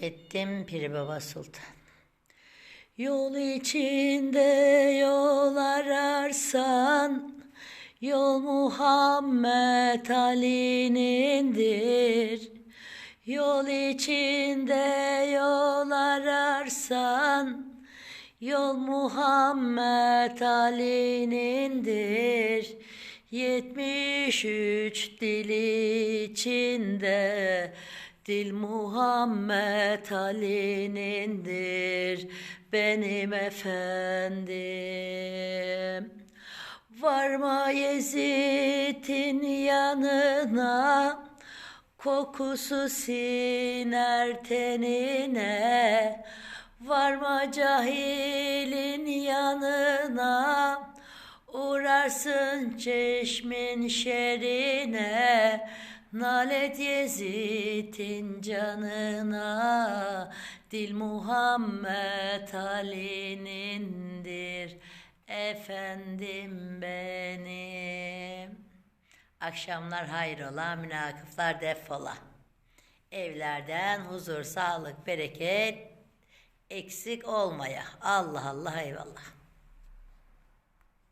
Ceddim Piri Baba Sultan. Yol içinde yol ararsan Yol Muhammed Ali'nindir. Yol içinde yol ararsan Yol Muhammed Ali'nindir. Yetmiş üç dil içinde Dil Muhammed Ali'nindir benim efendim. Varma Yezid'in yanına Kokusu siner tenine Varma cahilin yanına Uğrarsın çeşmin şerine Nalet Yezid'in canına Dil Muhammed Ali'nindir Efendim benim Akşamlar hayrola, münakıflar defola. Evlerden huzur, sağlık, bereket eksik olmaya. Allah Allah eyvallah.